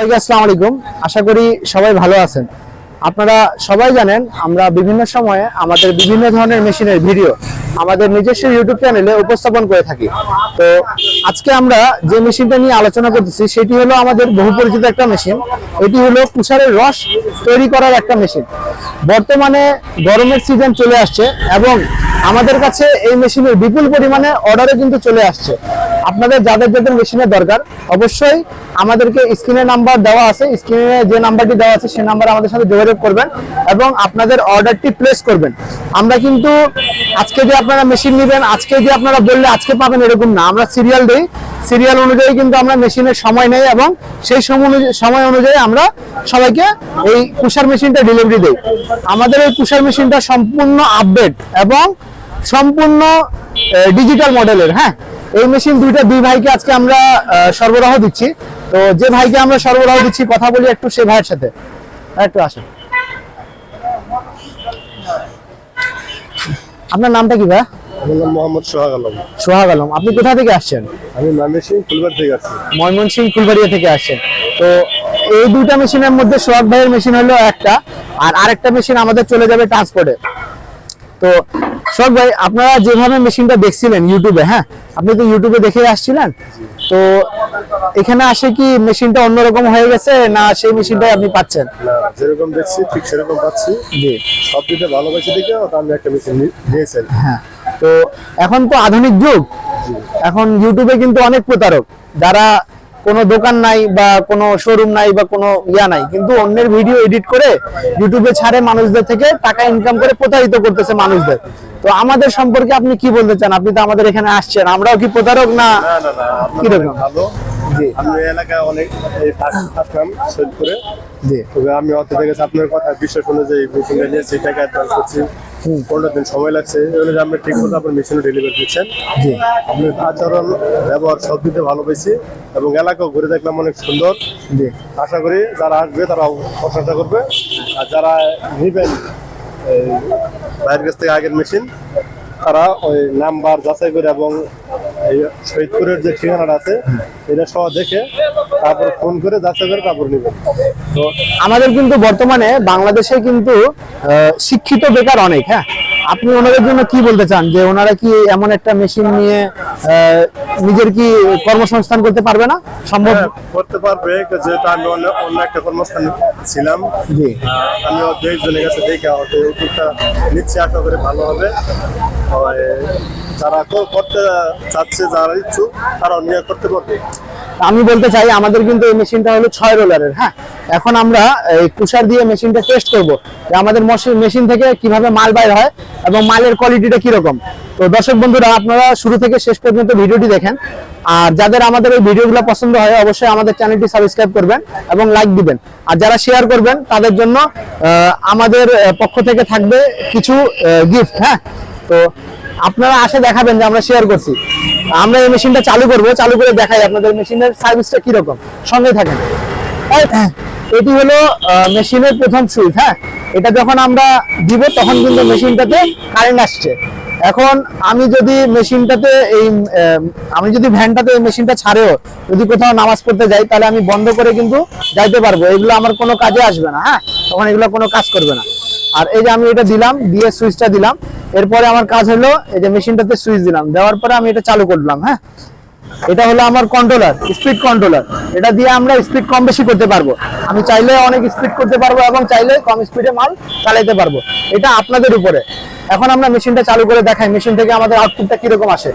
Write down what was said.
সবাইকে আসসালামু আলাইকুম। আশা করি সবাই ভালো আছেন। আপনারা সবাই জানেন, আমরা বিভিন্ন সময়ে আমাদের বিভিন্ন ধরনের মেশিনের ভিডিও আমাদের নিজস্ব ইউটিউব চ্যানেলে উপস্থাপন করে থাকি। তো আজকে আমরা যে মেশিনটা নিয়ে আলোচনা করতেছি, সেটি হলো আমাদের বহু পরিচিত একটা মেশিন। এটি হলো তুষারের রস তৈরি করার একটা মেশিন। বর্তমানে গরমের সিজন চলে আসছে এবং আমাদের কাছে এই মেশিনের বিপুল পরিমাণে অর্ডারও কিন্তু চলে আসছে। আপনাদের যাদের যাদের মেশিনের দরকার, অবশ্যই আমাদেরকে স্ক্রিনে নাম্বার দেওয়া আছে। স্ক্রিনে যে নাম্বারটি দেওয়া আছে, সেই নাম্বার আমাদের সাথে যোগাযোগ করবেন এবং আপনাদের অর্ডারটি প্লেস করবেন। আমরা কিন্তু আজকে যে আপনারা মেশিন নেবেন, আজকে যে আপনারা বললে আজকে পাবেন এরকম না। আমরা সিরিয়াল দিই। সিরিয়াল অনুযায়ী কিন্তু আমরা মেশিনের সময় নেই এবং সেই সময় অনুযায়ী- সময় অনুযায়ী আমরা সবাইকে এই কুষার মেশিনটা ডেলিভারি দেই। আমাদের এই কুষার মেশিনটা সম্পূর্ণ আপডেট এবং সম্পূর্ণ ডিজিটাল মডেলের হ্যাঁ? এই মেশিন দুইটা দুই ভাইকে আজকে আমরা সরবরাহ দিচ্ছি। তো যে ভাইকে আমরা সরবরাহ দিচ্ছি কথা বলি একটু সে ভাইয়ের সাথে। একটু আসেন। আপনার নামটা কি ভাই আমার নাম মোহাম্মদ সোহাগ আলম। সোহাগ আলম আপনি কোথা থেকে আসছেন? আমি ময়মনসিং থেকে আসছি। ফুলবাড়িয়া থেকে আসছেন। তো এই দুইটা মেশিনের মধ্যে সোহাগ ভাইয়ের মেশিন হলো একটা আর আরেকটা মেশিন আমাদের চলে যাবে ট্রান্সপোর্টে তো সোহাগ ভাই আপনারা যেভাবে মেশিনটা দেখছিলেন ইউটিউবে হ্যাঁ? আপনি তো ইউটিউবে দেখে আসছিলেন। তো এখানে আসে কি মেশিনটা অন্যরকম হয়ে গেছে না সেই মেশিনটাই আপনি পাচ্ছেন? যেরকম দেখছি ঠিক সেরকম পাচ্ছি। জি। সব দিকে ভালোবাসি দেখে আমি একটা মেশিন নিয়েছেন হ্যাঁ। তো এখন তো আধুনিক যুগ। এখন ইউটিউবে কিন্তু অনেক প্রতারক। যারা কোনো দোকান নাই বা কোনো শোরুম নাই বা কোনো ইয়া নাই কিন্তু অন্যের ভিডিও এডিট করে ইউটিউবে ছাড়ে মানুষদের থেকে টাকা ইনকাম করে প্রতারিত করতেছে মানুষদের। তো আমাদের সম্পর্কে আপনি কি বলতে চান? আপনি তো আমাদের এখানে আসছেন। আমরাও কি প্রতারক না কীরকম? ভালো। জি। আমি এলাকায় অনেক এই আসলাম সৈল তবে আমি অত থেকে আপনার কথা বিশ্বাস মেশিনটা নিয়েছি টাকা অ্যাডভান্স করছি। পনেরো দিন সময় লাগছে। এই আপনি ঠিক মতো আপনার মেশিনও ডেলিভারি দিচ্ছেন। জি। আপনার আচরণ ব্যবহার সব দিতে ভালো পেয়েছি এবং এলাকাও ঘুরে দেখলাম অনেক সুন্দর। জি। আশা করি যারা আসবে তারা প্রশংসা করবে। আর যারা নিবেন বাইরের কাছ থেকে আগের মেশিন তারা ওই নাম্বার যাচাই করে এবং শহীদপুরের যে ঠিকানাটা আছে, এটা সহ দেখে তারপর ফোন করে যাচাই করে তারপর নেবেন তো আমাদের কিন্তু বর্তমানে বাংলাদেশে কিন্তু শিক্ষিত বেকার অনেক হ্যাঁ? আপনি ওনাদের জন্য কি বলতে চান? যে ওনারা কি এমন একটা মেশিন নিয়ে নিজের কি কর্মসংস্থান করতে পারবে না? সম্ভব? হ্যাঁ, করতে পারবে যেহেতু আমি অন্য অন্য একটা কর্মস্থানে ছিলাম। জি। আমি দেশ জনের কাছে দেখে উদ্যোগটা নিচ্ছে আশা করে ভালো হবে। যারা করতে চাচ্ছে যারা ইচ্ছুক তারা নিয়ে করতে পারবে। আমি বলতে চাই, আমাদের কিন্তু এই মেশিনটা হলো ছয় রোলারের হ্যাঁ? এখন আমরা এই কুষার দিয়ে মেশিনটা টেস্ট করব যে আমাদের মেশিন থেকে কীভাবে মাল বাইর হয় এবং মালের কোয়ালিটিটা কীরকম। তো দর্শক বন্ধুরা, আপনারা শুরু থেকে শেষ পর্যন্ত ভিডিওটি দেখেন। আর যাদের আমাদের এই ভিডিওগুলো পছন্দ হয়, অবশ্যই আমাদের চ্যানেলটি সাবস্ক্রাইব করবেন এবং লাইক দিবেন। আর যারা শেয়ার করবেন, তাদের জন্য আমাদের পক্ষ থেকে থাকবে কিছু গিফট হ্যাঁ? তো আপনারা আসে দেখাবেন যে আমরা শেয়ার করছি। আমরা এই মেশিনটা চালু করব চালু করে দেখাই আপনাদের মেশিনের সার্ভিসটা কীরকম। সঙ্গে থাকেন। এটি হলো মেশিনের প্রথম সুইচ হ্যাঁ? এটা যখন আমরা দিব তখন কিন্তু মেশিনটাতে কারেন্ট আসছে। এখন আমি যদি মেশিনটাতে এই আমি যদি ভ্যানটাতে এই মেশিনটা ছাড়েও যদি কোথাও নামাজ পড়তে যাই তাহলে আমি বন্ধ করে কিন্তু যাইতে পারব। এগুলো আমার কোনো কাজে আসবে না হ্যাঁ? তখন এগুলো কোনো কাজ করবে না। আর এই যে আমি এটা দিলাম দিয়ে সুইচটা দিলাম। এরপরে আমার কাজ হলো এই যে মেশিনটাতে সুইচ দিলাম। দেওয়ার পরে আমি এটা চালু করলাম হ্যাঁ? এটা হলো আমার কন্ট্রোলার স্পিড কন্ট্রোলার এটা দিয়ে আমরা স্পিড কম বেশি করতে পারব। আমি চাইলে অনেক স্পিড করতে পারব এবং চাইলে কম স্পিডে মাল চালাইতে পারব। এটা আপনাদের উপরে। এখন আমরা মেশিনটা চালু করে দেখাই, মেশিন থেকে আমাদের আউটপুটটা কীরকম আসে।